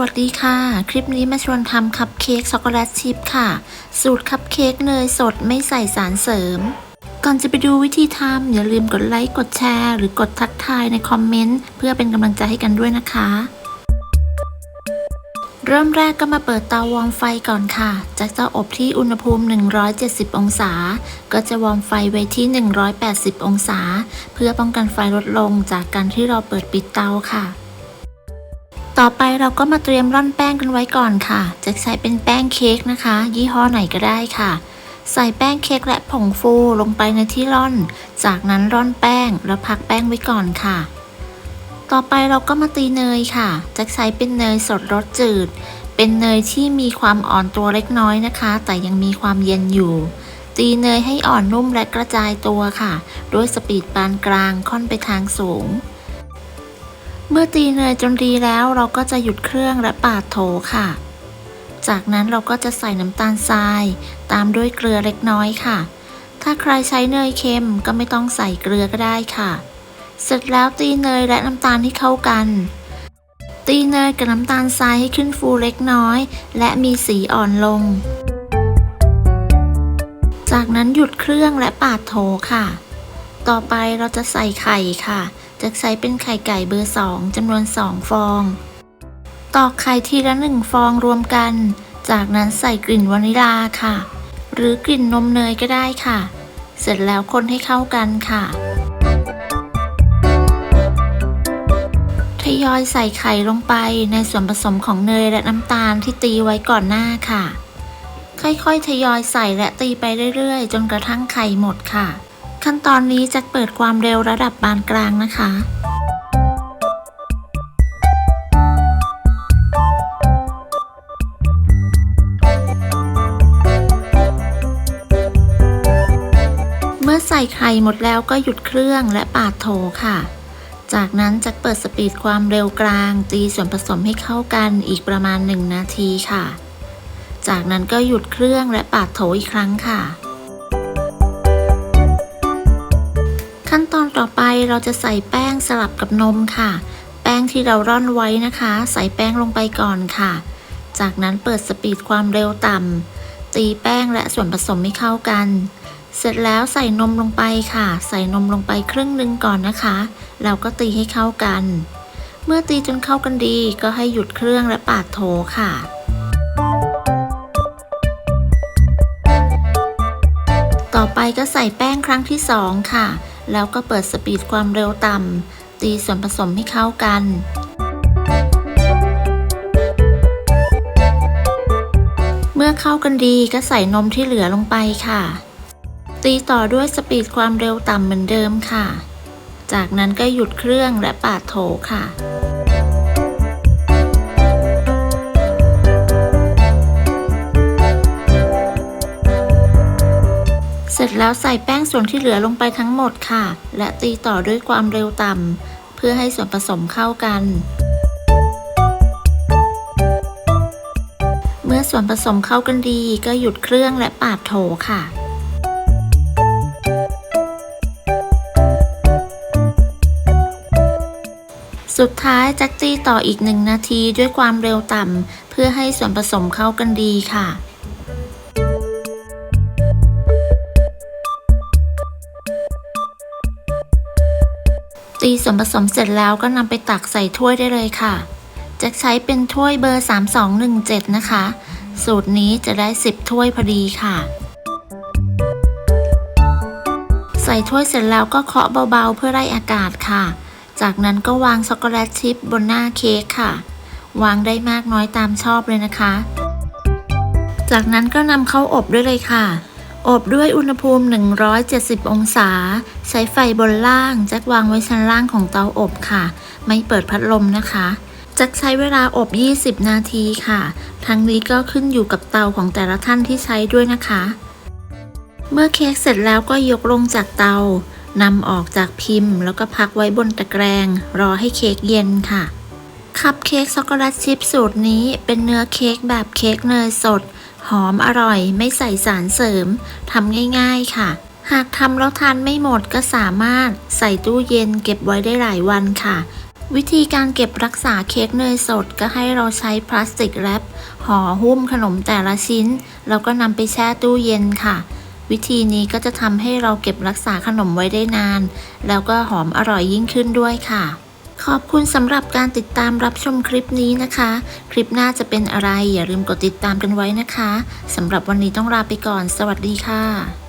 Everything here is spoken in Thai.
วัสดีค่ะ คลิปนี้มาชวนทำคัพเค้กช็อกโกแลตชิพค่ะ สูตรคัพเค้กเนยสดไม่ใส่สารเสริม ก่อนจะไปดูวิธีทำอย่าลืมกดไลค์กดแชร์ หรือกดทักทายในคอมเมนต์ เพื่อเป็นกำลังใจให้กันด้วยนะคะ เริ่มแรกก็มาเปิดเตาวอร์มไฟก่อนค่ะ จากเตาอบที่อุณหภูมิ 170 องศา ก็จะวอร์มไฟไว้ที่ 180 องศา เพื่อป้องกันไฟลดลงจากการที่เราเปิดปิดเตาค่ะ ต่อไปเราก็มาเตรียมร่อนแป้งกันไว้ก่อนค่ะ จะใช้เป็นแป้งเค้กนะคะ ยี่ห้อไหนก็ได้ค่ะ ใส่แป้งเค้กและผงฟูลงไปในที่ร่อน จากนั้นร่อนแป้งแล้วพักแป้งไว้ก่อนค่ะ ต่อไปเราก็มาตีเนยค่ะ จะใช้เป็นเนยสดรสจืด เป็นเนยที่มีความอ่อนตัวเล็กน้อยนะคะ แต่ยังมีความเย็นอยู่ ตีเนยให้อ่อนนุ่มและกระจายตัวค่ะ ด้วยสปีดปานกลางค่อนไปทางสูง เมื่อตีเนยจนดีแล้วเราก็จะหยุดเครื่องและปาดโถค่ะ จากนั้นเราก็จะใส่น้ำตาลทราย ตามด้วยเกลือเล็กน้อยค่ะ ถ้าใครใช้เนยเค็มก็ไม่ต้องใส่เกลือก็ได้ค่ะ เสร็จแล้วตีเนยและน้ำตาลให้เข้ากัน ตีเนยกับน้ำตาลทรายให้ขึ้นฟูเล็กน้อย และมีสีอ่อนลง จากนั้นหยุดเครื่องและปาดโถค่ะ ต่อไปเราจะใส่ไข่ค่ะ จะใช้เป็นไข่ไก่เบอร์สองจำนวนสองฟอง ตอกไข่ทีละหนึ่งฟองรวมกัน จากนั้นใส่กลิ่นวานิลาค่ะ หรือกลิ่นนมเนยก็ได้ค่ะ เสร็จแล้วคนให้เข้ากันค่ะทยอยใส่ไข่ลงไปในส่วนผสมของเนยและน้ำตาลที่ตีไว้ก่อนหน้าค่ะ ค่อยๆ ทยอยใส่และตีไปเรื่อยๆ จนกระทั่งไข่หมดค่ะ ขั้นตอนนี้จะเปิดความเร็วระดับปานกลางนะคะเมื่อใส่ไข่หมดแล้วก็หยุดเครื่องและปาดโถค่ะ จากนั้นจะเปิดสปีดความเร็วกลาง ตีส่วนผสมให้เข้ากันอีกประมาณ 1 นาทีค่ะ จากนั้นก็หยุดเครื่องและปาดโถอีกครั้งค่ะ ขั้นตอนต่อไปเราจะใส่แป้งสลับกับนมค่ะ แป้งที่เราร่อนไว้นะคะ ใส่แป้งลงไปก่อนค่ะ จากนั้นเปิดสปีดความเร็วต่ำตีแป้งและส่วนผสมให้เข้ากัน เสร็จแล้วใส่นมลงไปค่ะ ใส่นมลงไปครึ่งหนึ่งก่อนนะคะแล้วก็ตีให้เข้ากัน เมื่อตีจนเข้ากันดีก็ให้หยุดเครื่องและปาดโถค่ะต่อไปก็ใส่แป้งครั้งที่สองค่ะ แล้วก็เปิดสปีดความเร็วต่ำ ตีส่วนผสมให้เข้ากัน เมื่อเข้ากันดีก็ใส่นมที่เหลือลงไปค่ะ ตีต่อด้วยสปีดความเร็วต่ำเหมือนเดิมค่ะ จากนั้นก็หยุดเครื่องและปาดโถค่ะ ร็จแล้วใส่แป้งส่วนที่เหลือลงไปทั้งหมดค่ะ และตีต่อด้วยความเร็วต่ำเพื่อให้ส่วนผสมเข้ากัน เมื่อส่วนผสมเข้ากันดีก็หยุดเครื่องและปาดโถค่ะสุดท้ายจักจี้ต่ออีกหนึ่งนาทีด้วยความเร็วต่ำเพื่อให้ส่วนผสมเข้ากันดีค่ะ ตีส่วนผสมเสร็จแล้วก็นำไปตักใส่ถ้วยได้เลยค่ะ จะใช้เป็นถ้วยเบอร์ 3217 นะคะ สูตรนี้จะได้ 10 ถ้วยพอดีค่ะ ใส่ถ้วยเสร็จแล้วก็เคาะเบาๆเพื่อไล่อากาศค่ะ จากนั้นก็วางช็อกโกแลตชิพบนหน้าเค้กค่ะ วางได้มากน้อยตามชอบเลยนะคะ จากนั้นก็นำเข้าอบด้วยเลยค่ะ อบด้วยอุณหภูมิ 170 องศา ใช้ไฟบนล่างแจ็ควางไว้ชั้นล่างของเตาอบค่ะ ไม่เปิดพัดลมนะคะแจ็คใช้เวลาอบ 20 นาทีค่ะ ทั้งนี้ก็ขึ้นอยู่กับเตาของแต่ละท่านที่ใช้ด้วยนะคะ เมื่อเค้กเสร็จแล้วก็ยกลงจากเตานำออกจากพิมพ์ แล้วก็พักไว้บนตะแกรง รอให้เค้กเย็นค่ะ คัพเค้กช็อกโกแลตชิพสูตรนี้เป็นเนื้อเค้กแบบเค้กเนยสด หอมอร่อยไม่ใส่สารเสริมทำง่ายๆค่ะ หากทำแล้วทานไม่หมดก็สามารถใส่ตู้เย็นเก็บไว้ได้หลายวันค่ะ วิธีการเก็บรักษาเค้กเนยสดก็ให้เราใช้พลาสติกแรปห่อหุ้มขนมแต่ละชิ้น แล้วก็นำไปแช่ตู้เย็นค่ะ วิธีนี้ก็จะทำให้เราเก็บรักษาขนมไว้ได้นาน แล้วก็หอมอร่อยยิ่งขึ้นด้วยค่ะ ขอบคุณสำหรับการติดตามรับชมคลิปนี้นะคะ คลิปหน้าจะเป็นอะไรอย่าลืมกดติดตามกันไว้นะคะสำหรับวันนี้ต้องลาไปก่อน สวัสดีค่ะ